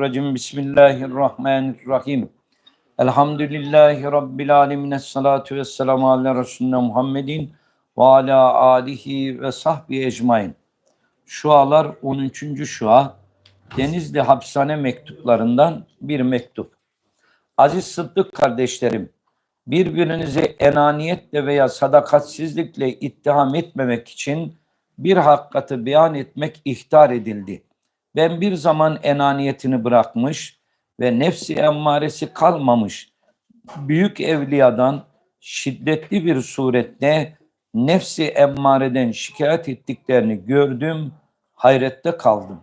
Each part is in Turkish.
Mineşşeytanirracim. Bismillahirrahmanirrahim. Elhamdülillahi Rabbil alemin. Esselatu vesselamu ala Resulüne Muhammedin ve ala alihi ve sahbihi ecmain. Şualar 13. şua. Denizli hapishane mektuplarından bir mektup. Aziz Sıddık kardeşlerim, birbirinizi enaniyetle veya sadakatsizlikle ittiham etmemek için bir hakikati beyan etmek ihtar edildi. Ben bir zaman enaniyetini bırakmış ve nefsi emmaresi kalmamış büyük evliyadan şiddetli bir surette nefsi emmareden şikayet ettiklerini gördüm, hayrette kaldım.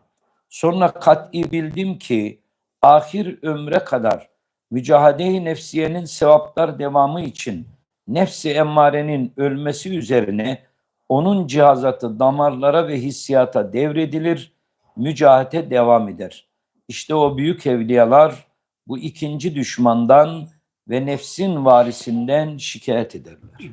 Sonra kat'i bildim ki ahir ömre kadar mücadele-i nefsiyenin sevaplar devamı için nefsi emmarenin ölmesi üzerine onun cihazatı damarlara ve hissiyata devredilir, mücahete devam eder. İşte o büyük evliyalar bu ikinci düşmandan ve nefsin varisinden şikayet ederler.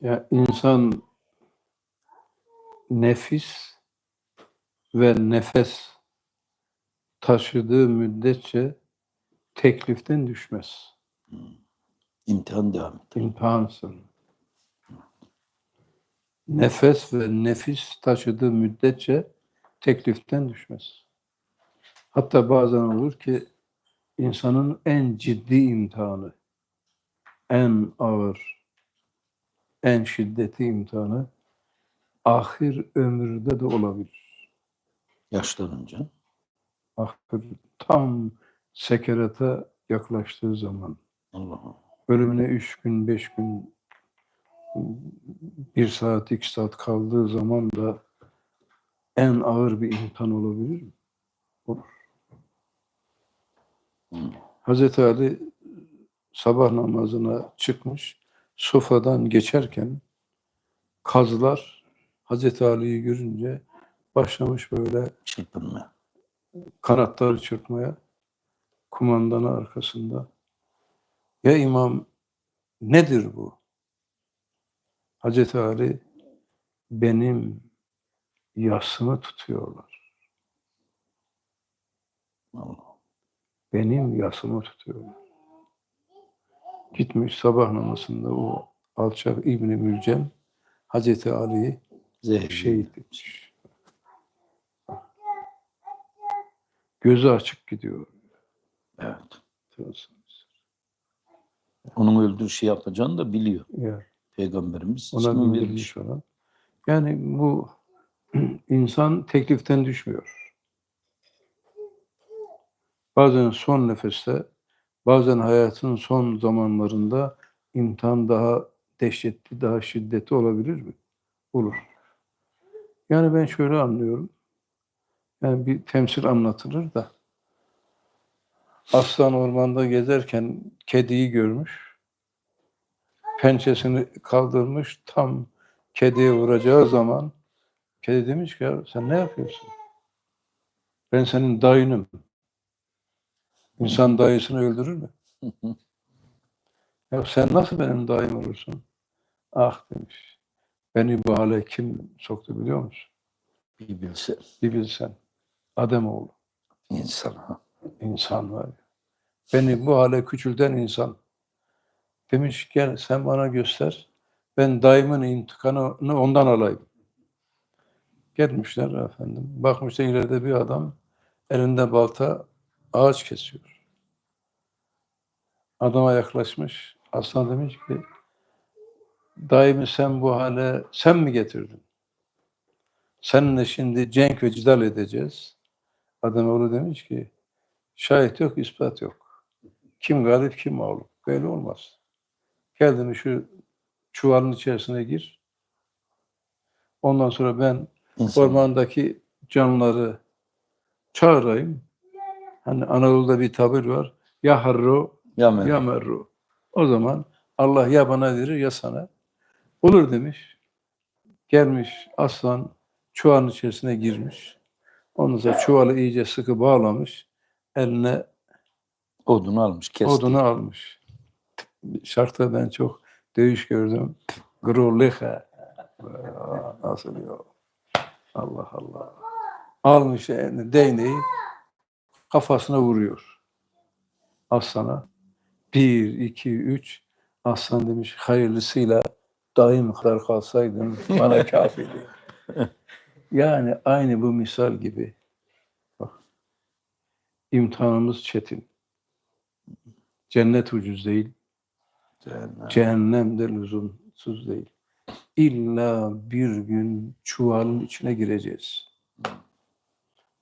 Ya insan nefis ve nefes taşıdığı müddetçe tekliften düşmez. İmtihan devam eder. İmtihansın. Nefes ve nefis taşıdığı müddetçe tekliften düşmez. Hatta bazen olur ki insanın en ciddi imtihanı, en ağır, en şiddetli imtihanı ahir ömürde de olabilir. Yaşlanınca. Ahir tam sekerata yaklaştığı zaman Allah'ım. Ölümüne üç gün, beş gün, bir saat, iki saat kaldığı zaman da en ağır bir imtihan olabilir mi? Olur. Hazreti Ali sabah namazına çıkmış, sofadan geçerken kazlar Hazreti Ali'yi görünce başlamış böyle Çırpınma. kanatları çırpmaya kumandanı arkasında. Ya imam nedir bu? Hazreti Ali benim yasımı tutuyorlar. Benim yasımı tutuyorlar. Gitmiş sabah namazında o alçak İbni Mülcem Hazreti Ali'yi şehit etmiş. Gözü açık gidiyor. Evet. Onun öldüğü şey yapacağını da biliyor. Ya. Peygamberimiz Ona vermiş. bildirmiş falan. Yani bu insan tekliften düşmüyor. Bazen son nefeste, bazen hayatın son zamanlarında imtihan daha dehşetli, daha şiddetli olabilir mi? Olur. Yani ben şöyle anlıyorum. Yani bir temsil anlatılır da aslan ormanda gezerken kediyi görmüş pençesini kaldırmış tam kediye vuracağı zaman kedi demiş ki ya sen ne yapıyorsun? Ben senin dayınım. İnsan dayısını öldürür mü? Ya sen nasıl benim dayım olursun? Ah demiş. Beni bu hale kim soktu biliyor musun? Bir bilse Bir bilsen. Ademoğlu. insan. Ha. İnsan var. Beni bu hale küçülten insan. Demiş gel sen bana göster. Ben daimin intikamını ondan alayım. Gelmişler efendim. Bakmışlar ileride bir adam elinde balta ağaç kesiyor. Adama yaklaşmış. Aslan demiş ki daimi sen bu hale sen mi getirdin? Seninle şimdi cenk ve cidal edeceğiz. Adam oğlu demiş ki şahit yok, ispat yok. Kim galip, kim mağlup. Böyle olmaz. Demiş şu çuvalın içerisine gir. Ondan sonra ben İnsan. ormandaki canlıları çağırayım. Hani Anadolu'da bir tabir var. Ya harro Ya Mevla. ya merru. O zaman Allah ya bana verir ya sana. Olur demiş. Gelmiş aslan çuvalın içerisine girmiş. Ondan sonra çuvalı iyice sıkı bağlamış. Eline Odunu almış, kesti. odunu almış. Şarkta ben çok dövüş gördüm. Grulihe. Nasıl ya? Allah Allah. Almış elini değneği kafasına vuruyor. Aslan'a. Bir, iki, üç. Aslan demiş hayırlısıyla daim kadar kalsaydın bana kafiydi. yani aynı bu misal gibi. İmtihanımız çetin. Cennet ucuz değil. Cehennem. Cehennem de lüzumsuz değil. İlla bir gün çuvalın içine gireceğiz.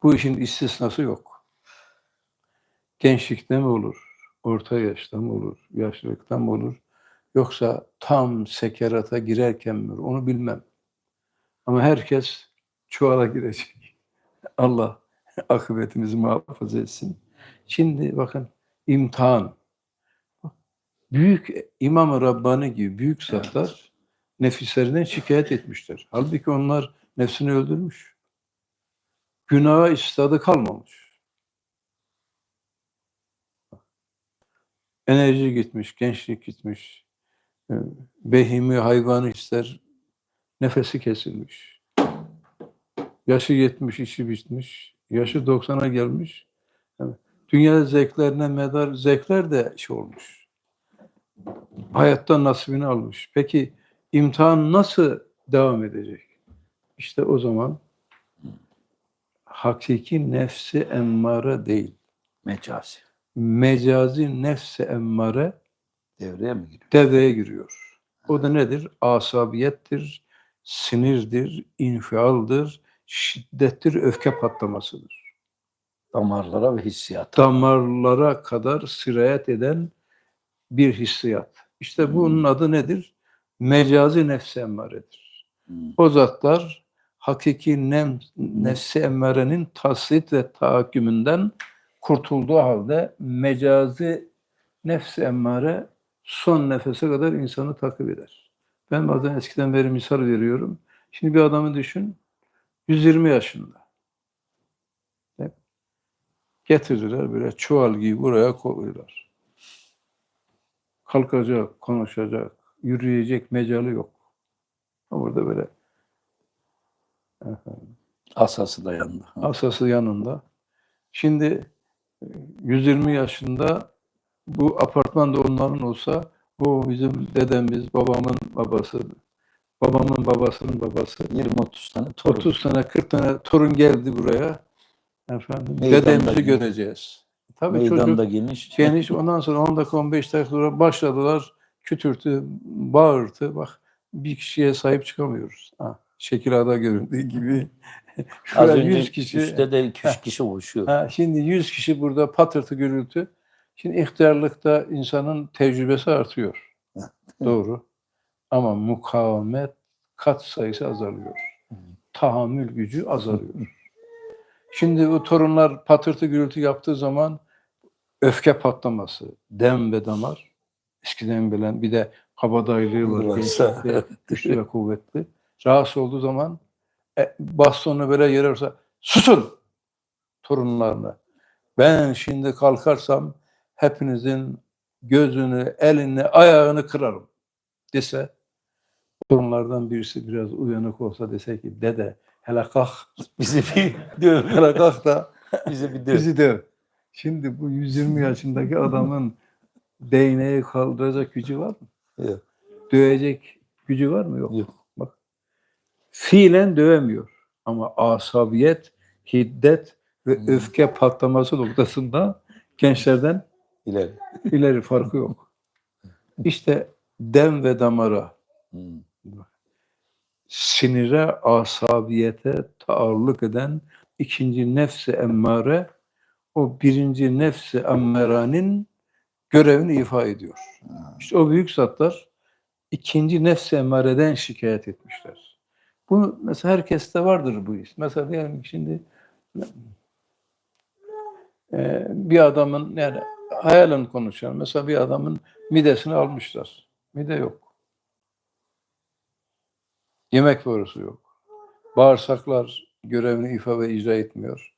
Bu işin istisnası yok. Gençlikte mi olur? Orta yaşta mı olur? Yaşlılıkta mı olur? Yoksa tam sekerata girerken mi olur? Onu bilmem. Ama herkes çuvala girecek. Allah akıbetimizi muhafaza etsin. Şimdi bakın imtihan. Büyük İmam-ı Rabbani gibi büyük zatlar nefislerinden şikayet etmişler. Halbuki onlar nefsini öldürmüş. Günaha istadı kalmamış. Enerji gitmiş, gençlik gitmiş. e, Behimi, hayvanı ister, nefesi kesilmiş. Yaşı yetmiş, işi bitmiş. Yaşı 90'a gelmiş. Evet. Dünya zevklerine medar zevkler de şey olmuş. Hayattan nasibini almış. Peki imtihan nasıl devam edecek? İşte o zaman hakiki nefsi emmare değil. Mecazi. Mecazi nefsi emmare Devreye mi giriyor? devreye giriyor. O da nedir? Asabiyettir, sinirdir, infialdir, şiddettir, öfke patlamasıdır. Damarlara ve hissiyata. Damarlara kadar sirayet eden bir hissiyat. İşte bunun adı nedir? Mecazi nefsi emmaredir. Hmm. O zatlar hakiki nem, nefsi emmarenin taslit ve tahakkümünden kurtulduğu halde mecazi nefsi emmare son nefese kadar insanı takip eder. Ben bazen eskiden beri misal veriyorum. Şimdi bir adamı düşün, 120 yaşında. Getirdiler böyle çuval gibi buraya koyuyorlar. Kalkacak, konuşacak, yürüyecek mecalı yok. Burada böyle Asası da yanında. asası yanında. Şimdi e, 120 yaşında bu apartman da onların olsa bu bizim dedemiz, babamın babası, babamın babasının babası. 20-30 tane torun. 30 tane 40 tane torun geldi buraya. Efendim, Meydanda dedemizi geniş. göreceğiz. Tabii Meydanda çocuk geniş. geniş. Ondan sonra 10 dakika 15 dakika sonra başladılar. Kütürtü, bağırtı. Bak bir kişiye sahip çıkamıyoruz. Ha, Şekilada göründüğü gibi. Az önce 100 kişi. üstte de 2-3 kişi koşuyor. Ha, şimdi 100 kişi burada patırtı gürültü. Şimdi ihtiyarlıkta insanın tecrübesi artıyor. Doğru. Ama mukavemet kat sayısı azalıyor. Tahammül gücü azalıyor. Şimdi bu torunlar patırtı gürültü yaptığı zaman öfke patlaması, dem ve damar. Eskiden bilen bir de kabadayılığı var. Gençlikte güçlü ve kuvvetli. Rahatsız olduğu zaman e, bastonunu böyle yere vursa susun torunlarına. Ben şimdi kalkarsam hepinizin gözünü, elini, ayağını kırarım dese torunlardan birisi biraz uyanık olsa dese ki dede hele kalk, Bizi bir döv. hele kalk da Bizi bir döv. bizi döv. Şimdi bu 120 yaşındaki adamın değneği kaldıracak gücü var mı? Yok. Dövecek gücü var mı? Yok. Yok. Bak. Fiilen dövemiyor. Ama asabiyet, hiddet ve Hmm. öfke patlaması noktasında gençlerden İleri. ileri farkı yok. İşte dem ve damara, Hmm. Sinire, asabiyete taalluk eden ikinci nefsi emmare o birinci nefsi emmarenin görevini ifa ediyor. İşte o büyük zatlar ikinci nefsi emmareden şikayet etmişler. Bu mesela herkeste vardır bu iş. Mesela diyelim şimdi e, bir adamın yani hayalen konuşuyorum. Mesela bir adamın midesini almışlar. Mide yok. Yemek borusu yok. Bağırsaklar görevini ifa ve icra etmiyor.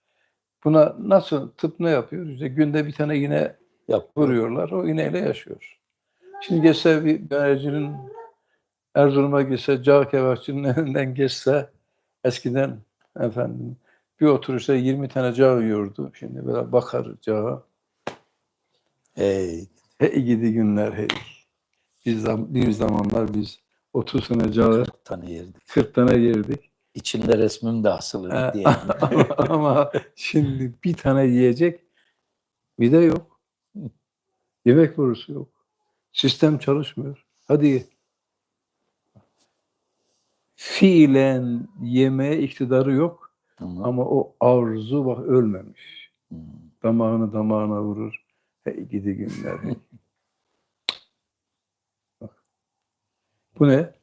Buna nasıl tıp ne yapıyor? İşte günde bir tane iğne Yap. vuruyorlar. O iğneyle yaşıyor. Şimdi geçse bir dönercinin Erzurum'a gitse cağ kebapçının önünden geçse eskiden efendim bir oturuşta 20 tane cağ yiyordu. Şimdi böyle bakar cağa. Hey, Hey gidi günler hey. Biz bir zamanlar biz 30 sene cağı tane yerdik. 40 tane yerdik. İçinde resmim de asılı diye. ama, şimdi bir tane yiyecek bir de yok. Yemek borusu yok. Sistem çalışmıyor. Hadi ye. Fiilen yemeğe iktidarı yok Ama, ama o arzu bak ölmemiş. Hmm. Damağını damağına vurur. Hey gidi günler. Hey. Bu ne?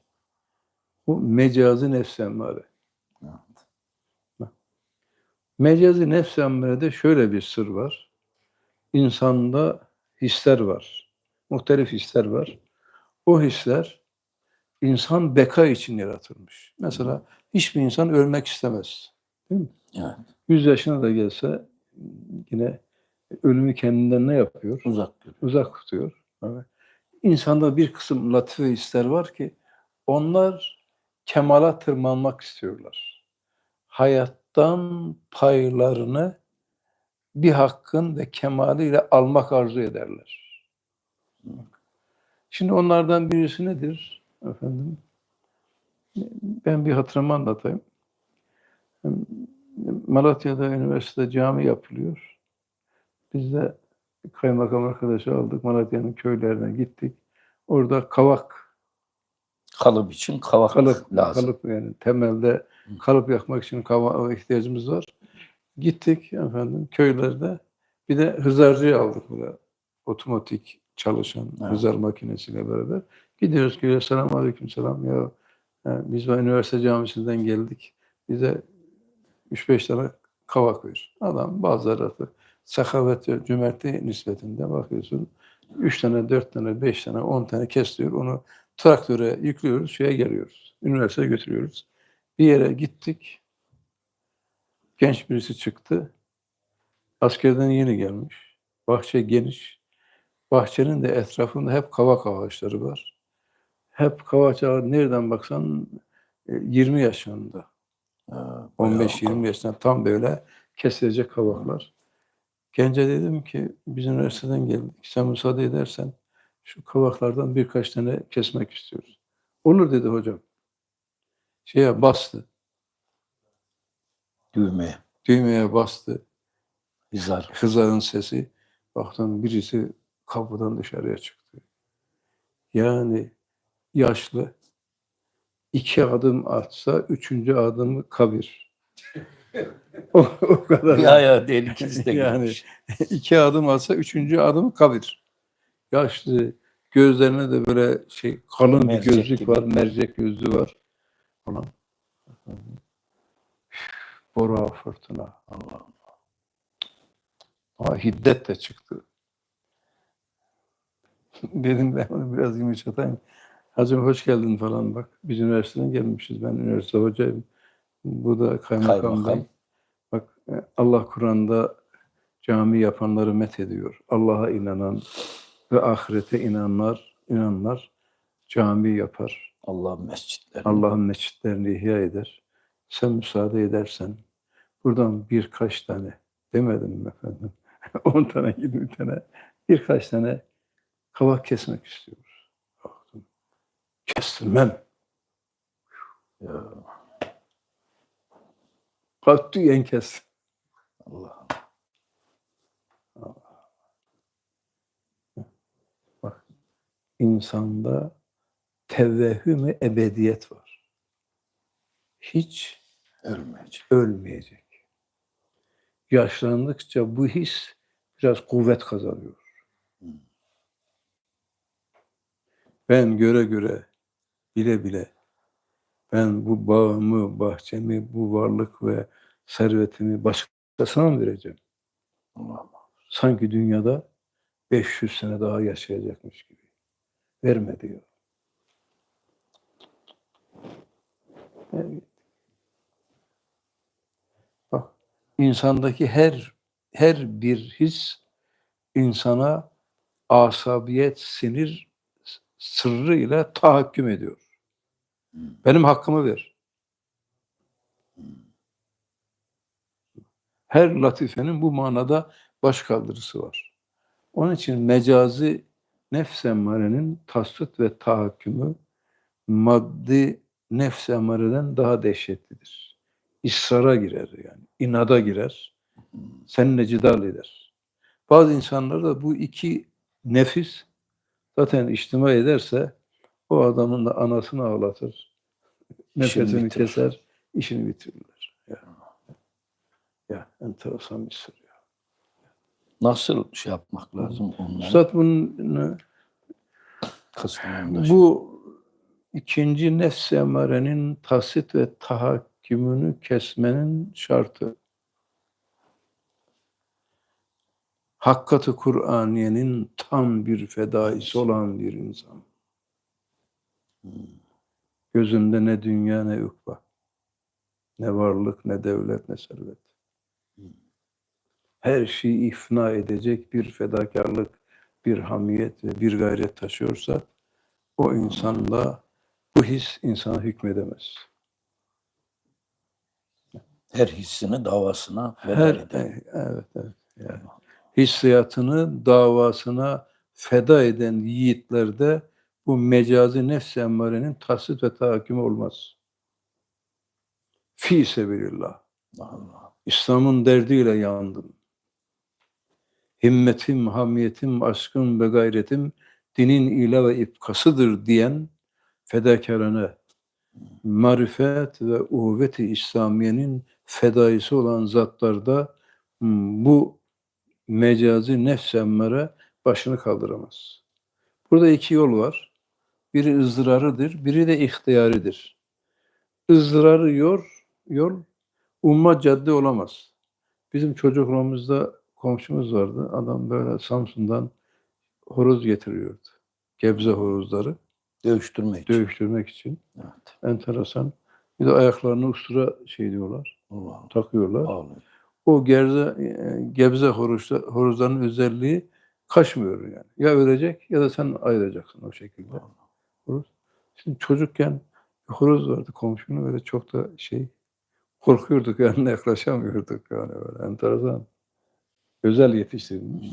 Bu mecazi nefs emmare. Evet. Mecazi nefs emrede şöyle bir sır var. İnsanda hisler var. Muhtelif hisler var. O hisler insan beka için yaratılmış. Mesela hiçbir insan ölmek istemez. Değil mi? Evet. 100 yaşına da gelse yine ölümü kendinden ne yapıyor? Uzak görüyor. Uzak tutuyor. Evet. İnsanda bir kısım latife hisler var ki onlar kemala tırmanmak istiyorlar. Hayattan paylarını bir hakkın ve kemaliyle almak arzu ederler. Şimdi onlardan birisi nedir? Efendim, ben bir hatırımı anlatayım. Malatya'da üniversitede cami yapılıyor. Biz de kaymakam arkadaşı aldık. Malatya'nın köylerine gittik. Orada kavak, Kalıp için kavak kalıp, lazım. kalıp yani temelde kalıp yakmak için kavak ihtiyacımız var. Gittik efendim köylerde. Bir de hızarcıyı aldık burada. Otomatik çalışan Evet. hızar makinesiyle beraber. Gidiyoruz köye. Selamun aleyküm selam. Ya, e, biz bu üniversite camisinden geldik. Bize 3-5 tane kavak ver. Adam bazıları artık sakavet ve cömertliği nispetinde bakıyorsun. 3 tane, 4 tane, 5 tane, 10 tane kesiyor. Onu traktöre yüklüyoruz, şeye geliyoruz. Üniversiteye götürüyoruz. Bir yere gittik. Genç birisi çıktı. Askerden yeni gelmiş. Bahçe geniş. Bahçenin de etrafında hep kavak ağaçları var. Hep kavak ağaçları nereden baksan e, 20 yaşında. Ha, 15-20 yaşında tam böyle kesilecek kavaklar. Gence dedim ki biz üniversiteden geldik. Sen müsaade edersen şu kavaklardan birkaç tane kesmek istiyoruz. Olur dedi hocam. Şeye bastı. Düğmeye. Düğmeye bastı. Hizar. Hızarın sesi. Baktım birisi kapıdan dışarıya çıktı. Yani yaşlı. iki adım atsa üçüncü adımı kabir. o, o kadar. Ya ya değil ikisi de Yani- iki adım atsa üçüncü adımı kabir. Yaşlı. Gözlerine de böyle şey kalın Mercek bir gözlük gibi. var. Mercek gözlüğü var. Falan. Bora fırtına. Allah. Ama hiddet de çıktı. Dedim ben onu biraz yumuşatayım. Hacım hoş geldin falan bak. Biz üniversiteden gelmişiz. Ben üniversite hocayım. Bu da kaymakam. Kaymakam. Bak e, Allah Kur'an'da cami yapanları met ediyor. Allah'a inanan ve ahirete inanlar, inanlar cami yapar. Allah'ın mescitleri. Allah'ın mescitlerini ihya eder. Sen müsaade edersen buradan birkaç tane demedim mi efendim? 10 tane, 20 tane birkaç tane kavak kesmek istiyoruz. Baktım. Kestirmem. Ya, Katiyen kes. Allah. İnsanda tevehhüm ebediyet var. Hiç Ölmeyecek. ölmeyecek. Yaşlandıkça bu his biraz kuvvet kazanıyor. Ben göre göre, bile bile ben bu bağımı, bahçemi, bu varlık ve servetimi başkasına mı vereceğim? Allah Allah. Sanki dünyada 500 sene daha yaşayacakmış gibi. Verme diyor. Evet. Bak, insandaki her her bir his insana asabiyet, sinir sırrı ile tahakküm ediyor. Benim hakkımı ver. Her latifenin bu manada baş kaldırısı var. Onun için mecazi nefs emmarenin tasvit ve tahakkümü maddi nefs emmareden daha dehşetlidir. İsrara girer yani. inada girer. Seninle cidal eder. Bazı insanlar da bu iki nefis zaten içtima ederse o adamın da anasını ağlatır. Nefesini keser, işini bitirirler. Ya, enteresan bir sır. ya. Nasıl şey yapmak lazım onları? Üstad bunu Kısmında Bu ikinci nefs emarenin tasit ve tahakkümünü kesmenin şartı. Hakkatı Kur'aniyenin tam bir fedaisi olan bir insan. Gözünde ne dünya ne ukba. Ne varlık ne devlet ne servet. Her şeyi ifna edecek bir fedakarlık, bir hamiyet ve bir gayret taşıyorsa o insanla bu his insana hükmedemez. her hissini davasına Her eder. e- evet evet. Yani hissiyatını davasına feda eden yiğitlerde bu mecazi nefs emmarenin tahsit ve tahakkümü olmaz. Fi sebilillah. Allah. İslam'ın derdiyle yandım. Himmetim, hamiyetim, aşkım ve gayretim dinin ila ve ipkasıdır diyen fedakarane marifet ve uvveti İslamiye'nin fedaisi olan zatlarda hmm, bu mecazi nefs emmare başını kaldıramaz. Burada iki yol var. Biri ızdırarıdır, biri de ihtiyaridir. Izdırarı yol, yol umma cadde olamaz. Bizim çocukluğumuzda komşumuz vardı. Adam böyle Samsun'dan horoz getiriyordu. Gebze horozları Dövüştürmek için. dövüştürmek için. Evet. Enteresan. Bir de ayaklarını ustura şey diyorlar, Allah. takıyorlar. Ağlıyor. O gerze, e, gebze horozda, horozların özelliği kaçmıyor yani. Ya ölecek ya da sen ayıracaksın o şekilde. Horoz. Şimdi çocukken horoz vardı komşunun böyle çok da şey korkuyorduk yanına yaklaşamıyorduk yani böyle enteresan. Özel yetiştirilmiş.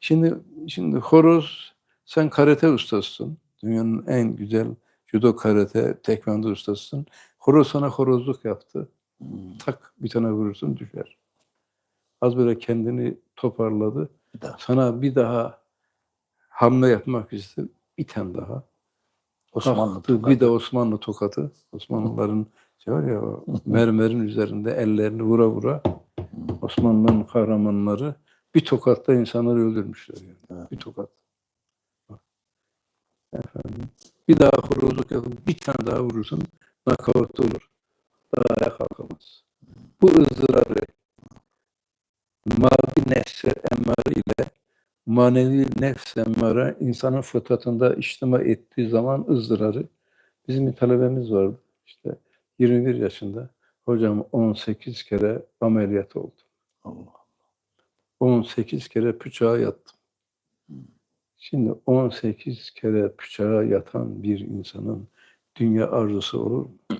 Şimdi şimdi horoz sen karate ustasısın. Dünyanın en güzel judo karate tekvando ustasısın. Horoz sana horozluk yaptı. Hmm. Tak bir tane vurursun düşer. Az böyle kendini toparladı. Bir daha. Sana bir daha hamle yapmak istedi. Bir tane daha. Osmanlı Kalktı, tokadı. Bir de Osmanlı tokatı. Osmanlıların şey var ya mermerin üzerinde ellerini vura vura Osmanlı'nın kahramanları bir tokatta insanları öldürmüşler yani. Evet. Bir tokat. Efendim. Bir daha horozluk yapıp bir tane daha vurursun nakavt olur. Daha ayağa kalkamaz. Bu ızdırarı maddi nefse emmare ile manevi nefs emmare insanın fıtratında içtima ettiği zaman ızdırarı bizim bir talebemiz vardı. İşte 21 yaşında hocam 18 kere ameliyat oldu. Allah. 18 kere bıçağa yattım. Şimdi 18 kere bıçağa yatan bir insanın dünya arzusu olur mu?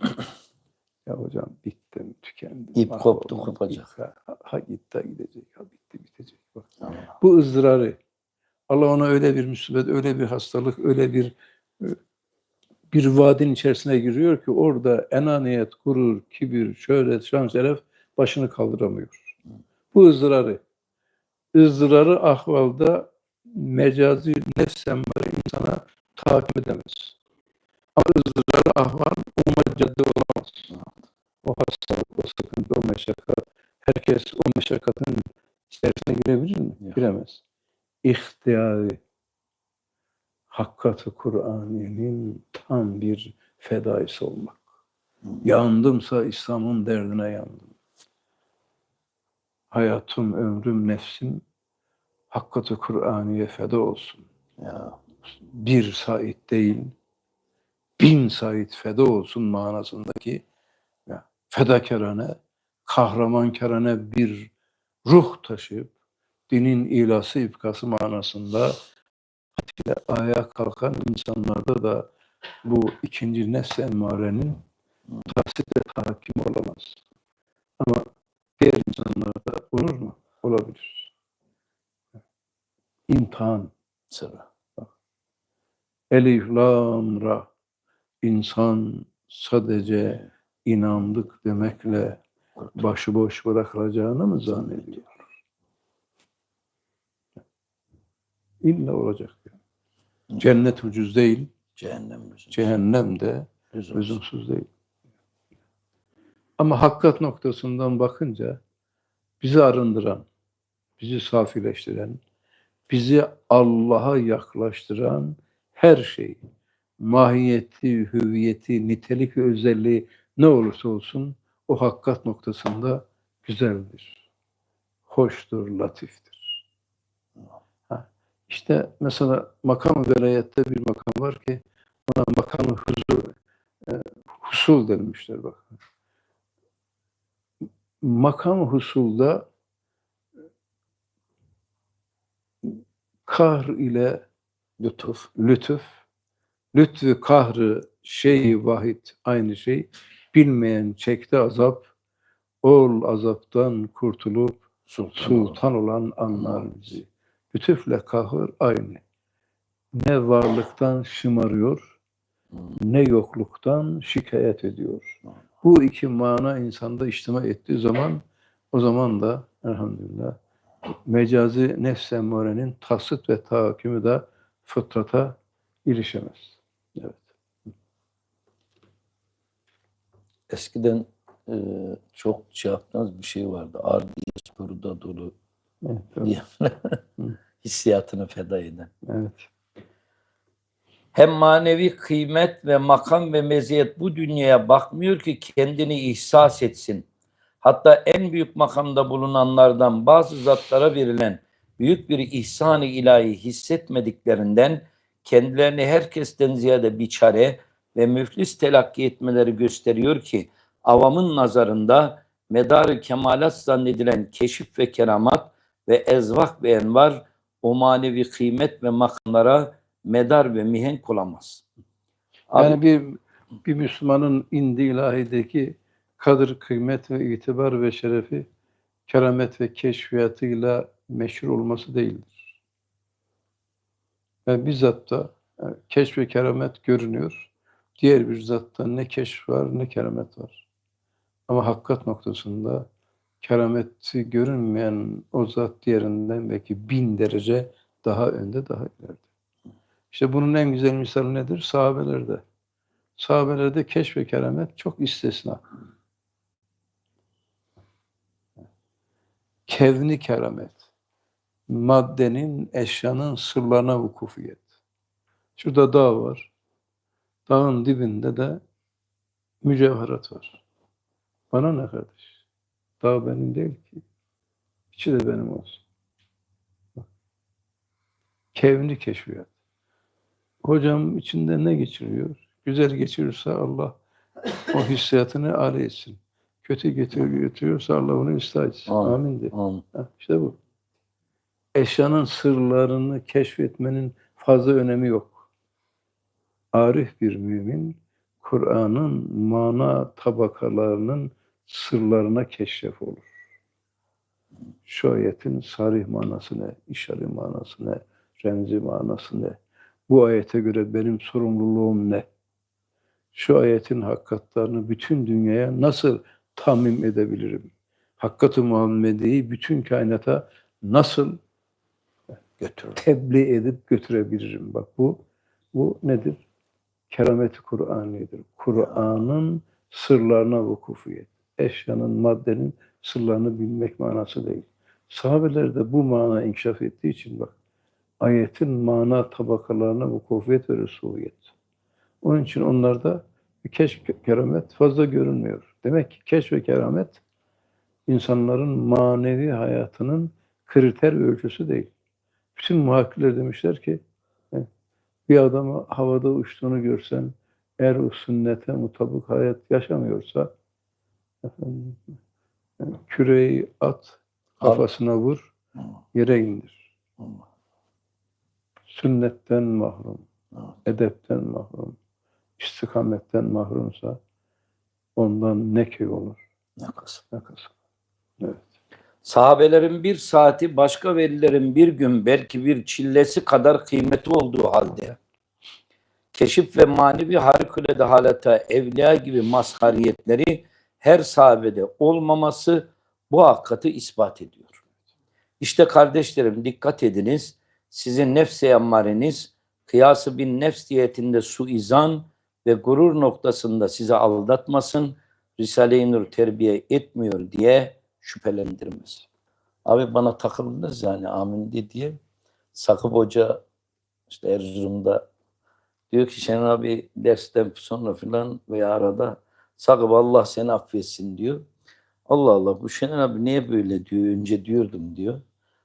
ya hocam bittim, tükendim. İp koptu, kopacak. Ha, ha gitti, gidecek, ha bitti, bitecek. Bak. Allah. Bu ızdırarı Allah ona öyle bir musibet, öyle bir hastalık, öyle bir e, bir vadinin içerisine giriyor ki orada enaniyet, gurur, kibir, şöhret, şan, şeref başını kaldıramıyor. Bu ızdırarı. ızdırarı ahvalda mecazi nefs emmare insana tahakküm edemez. Ama ızdırarı ahval umma cadde olamaz. O hastalık, o sıkıntı, o meşakkat. Herkes o meşakkatın içerisine girebilir mi? Giremez. İhtiyari hakikati Kur'aniyenin tam bir fedaisi olmak. Yandımsa İslam'ın derdine yandım. Hayatım, ömrüm, nefsim hakikati Kur'aniye feda olsun. Ya. Bir sait değil, bin sait feda olsun manasındaki ya, fedakarane, kahramankarane bir ruh taşıyıp dinin ilası, ifkası manasında ile ayağa kalkan insanlarda da bu ikinci nefs emmarenin tasdik ve tahakküm olamaz. Ama diğer insanlarda olur mu? Olabilir. İmtihan. Sıra. Elif, lam, ra. İnsan sadece inandık demekle başıboş bırakılacağını mı zannediyor? İlla olacak. Cennet ucuz değil, Cehennem lüzumsuz. cehennem de Lüzumsuz. lüzumsuz değil. Ama hakikat noktasından bakınca bizi arındıran, bizi safileştiren, bizi Allah'a yaklaştıran her şey, mahiyeti, hüviyeti, nitelik ve özelliği ne olursa olsun o hakikat noktasında güzeldir, hoştur, latiftir. İşte mesela makam velayette bir makam var ki ona makam huzur, e, husul denmişler bak. Makam husulda kahr ile Lütuf. lütuf, lütfü kahrı şey vahid aynı şey. Bilmeyen çekti azap, ol azaptan kurtulup Sultan. sultan olan anlar bizi. Lütufle kahır aynı. Ne varlıktan şımarıyor, ne yokluktan şikayet ediyor. Bu iki mana insanda içtima ettiği zaman o zaman da elhamdülillah mecazi nefs emmarenin tasıt ve tahakkümü de fıtrata ilişemez. Evet. Eskiden e, çok şey bir şey vardı. Ardiyet soruda dolu Evet. hissiyatını feda eden. evet. Hem manevi kıymet ve makam ve meziyet bu dünyaya bakmıyor ki kendini ihsas etsin. Hatta en büyük makamda bulunanlardan bazı zatlara verilen büyük bir ihsan-ı ilahi hissetmediklerinden kendilerini herkesten ziyade biçare ve müflis telakki etmeleri gösteriyor ki avamın nazarında medarı kemalat zannedilen keşif ve keramat ve ezvak ve envar o manevi kıymet ve makamlara medar ve mihenk olamaz. Abi, Yani bir bir Müslümanın indi ilahideki kadır, kıymet ve itibar ve şerefi keramet ve keşfiyatıyla meşhur olması değildir. Ve bizzat da e, keşf ve keramet görünüyor. Diğer bir zatta ne keşf var ne keramet var. Ama hakikat noktasında kerameti görünmeyen o zat diğerinden belki bin derece daha önde, daha ileride. İşte bunun en güzel misali nedir? Sahabelerde. Sahabelerde keşf ve keramet çok istisna. Kevni keramet. Maddenin, eşyanın sırlarına vukufiyet. Şurada dağ var. Dağın dibinde de mücevherat var. Bana ne kardeş? Dağ benim değil ki. İçi de benim olsun. Bak. Kevni keşfiyat. Hocam içinde ne geçiriyor? Güzel geçirirse Allah o hissiyatını âli etsin. Kötü getiriyor, götürüyorsa Allah onu ıslah etsin. Amin. Amin de. Amin. Ha, işte bu. Eşyanın sırlarını keşfetmenin fazla önemi yok. Arif bir mümin, Kur'an'ın mana tabakalarının sırlarına keşref olur. Şu ayetin sarih manası ne, işari manası ne, remzi manası ne? Bu ayete göre benim sorumluluğum ne? Şu ayetin hakikatlarını bütün dünyaya nasıl tamim edebilirim? Hakikat-ı Muhammedi'yi bütün kainata nasıl Götürür. tebliğ edip götürebilirim? Bak bu bu nedir? Keramet-i Kur'ani'dir. Kur'an'ın sırlarına vukufiyet. Eşyanın, maddenin sırlarını bilmek manası değil. Sahabeler de bu mana inkişaf ettiği için bak ayetin mana tabakalarına vukufiyet ve resuliyet. Onun için onlarda keşf keramet fazla görünmüyor. Demek ki keşf ve keramet insanların manevi hayatının kriter ve ölçüsü değil. Bütün muhakkikler demişler ki bir adamı havada uçtuğunu görsen eğer o sünnete mutabık hayat yaşamıyorsa efendim, küreyi at kafasına vur yere indir. Sünnetten mahrum, edepten mahrum, istikametten mahrumsa ondan ne köy olur, Ne kısım. ne kasım. Evet. Sahabelerin bir saati başka velilerin bir gün belki bir çillesi kadar kıymeti olduğu halde keşif ve manevi harikulade halata evliya gibi mazhariyetleri her sahabede olmaması bu hakikati ispat ediyor. İşte kardeşlerim dikkat ediniz. Sizin nefse emmareniz kıyası bin nefs diyetinde suizan ve gurur noktasında sizi aldatmasın. Risale-i Nur terbiye etmiyor diye şüphelendirmez. Abi bana takıldınız yani amin diye. Sakıp Hoca işte Erzurum'da diyor ki Şener abi dersten sonra filan veya arada Sakıp Allah seni affetsin diyor. Allah Allah bu Şener abi niye böyle diyor önce diyordum diyor.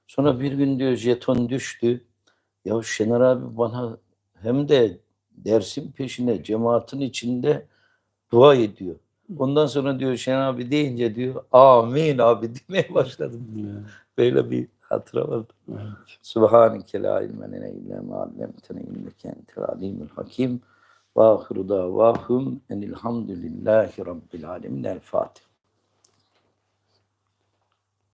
Sonra bir gün diyor jeton düştü. Ya Şener abi bana hem de dersin peşine cemaatin içinde dua ediyor. Ondan sonra diyor Şener abi deyince diyor amin abi demeye başladım. Böyle bir hatıra vardı. Subhaneke la ilme lene illa ma inneke entel alimul hakim. Ve ahiru davahum enilhamdülillahi rabbil alemin. El Fatiha.